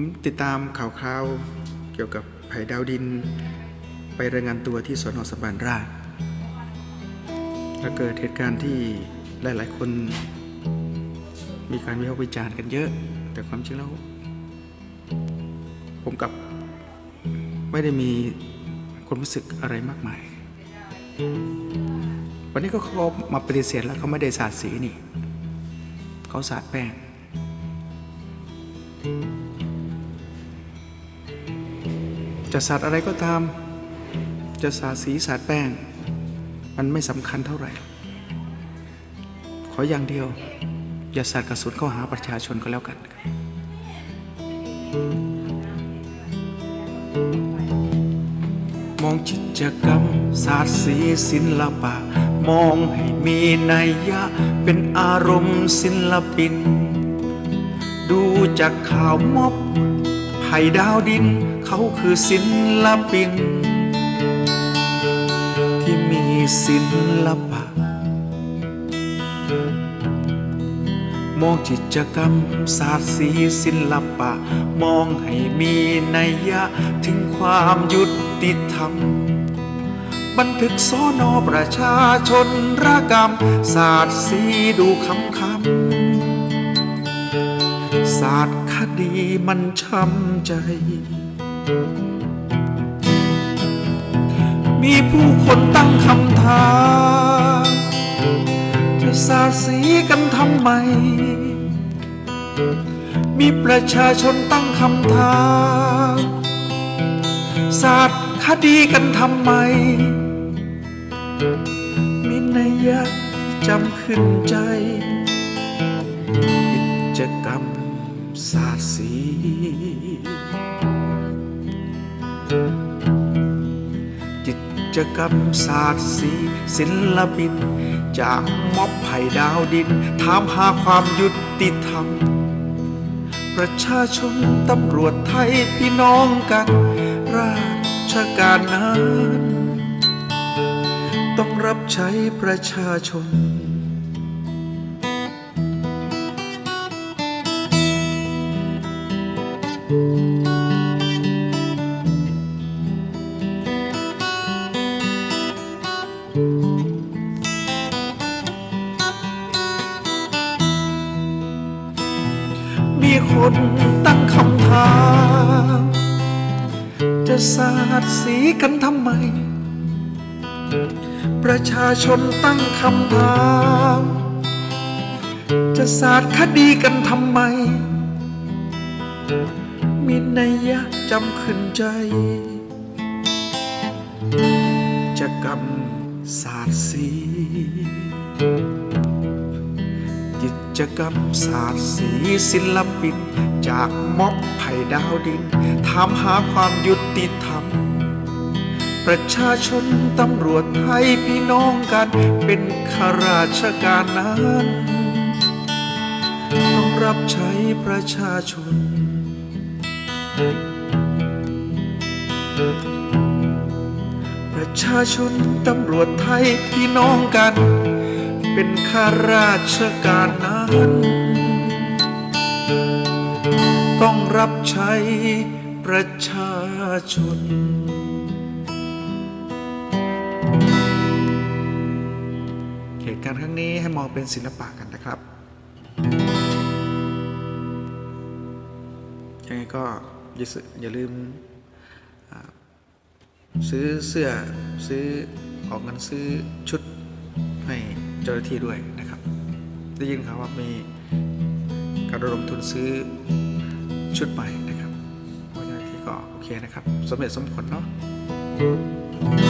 ผมติดตามข่าวคราวเกี่ยวกับไผ่ดาวดิน ไปรายงานตัวที่สนสำราญราชแล้วเกิดเหตุการณ์ที่หลาย ๆ คนมีการวิพากษ์วิจารณ์กันเยอะ แต่ความจริงแล้วผมกับไม่ได้มีความรู้สึกอะไรมากมาย วันนี้ก็เขามาปฏิเสธแล้วเขาไม่ได้สาดสีนี่ เขาสาดแป้ง จะสาดอะไรก็ตาม จะสาสีสาดแป้ง มันไม่สำคัญเท่าไหร่ ขออย่างเดียว อย่าสาดกระสุนเข้าหาประชาชนก็แล้วกันมองจิตรกรรมศาสตร์สีศิลปะ มองให้มีนัยยะ เป็นอารมณ์ศิลปิน ดูจากข่าวม็อบ ไผ่ดาวดินเขาคือศิลปิน ที่มีศิลปะ มองจิตรกรรมศาสตร์สีศิลปะ มองให้มีนัยยะถึงความยุติธรรม บันทึกสอนอประชาชนระกรรม ศาสตร์สีดูคำคำศาสตร์ คดีมันช้ำใจ มีผู้คนตั้งคำถามจะสาสีกันทำไม มีประชาชนตั้งคำถามศาสตร์คดีกันทำไม มีนัยยะจำขึ้นใจกิจกรรม ศาสตร์สีกิจกรรมศาสตร์สีศิลปิน จากม็อบไผ่ดาวดิน ถามหาความยุติธรรม ประชาชนตำรวจไทยพี่น้องกัน ราชการนั้น ต้องรับใช้ประชาชน คนตั้งคำถาม จะสาดสีกันทำไม ประชาชนตั้งคำถาม จะสาดคดีกันทำไม มีนัยยะจำขึ้นใจกิจกรรมศาสตร์สีกิจกรรมศาสตร์สีศิล ปิน จากม็อบไผ่ดาวดิน ถามหาความยุติธรรม ประชาชนตำรวจไทยพี่น้องกันเป็นข้าราชการนั้นต้องรับใช้ประชาชน ประชาชนตำรวจไทยพี่น้องกัน เป็นข้าราชการนั้น รับใช้ประชาชน เหตุการณ์ครั้งนี้ให้มองเป็นศิลปะกันนะครับ ยังไงก็อย่าลืมซื้อเสื้อซื้อออกเงินซื้อชุดให้เจ้าหน้าที่ด้วยนะครับ ได้ยินข่าวว่ามีการระดมทุนซื้อ ชุดใหม่นะครับเพราะเจ้าหน้าที่ก็โอเคนะครับสมเหตุสมผลเนาะ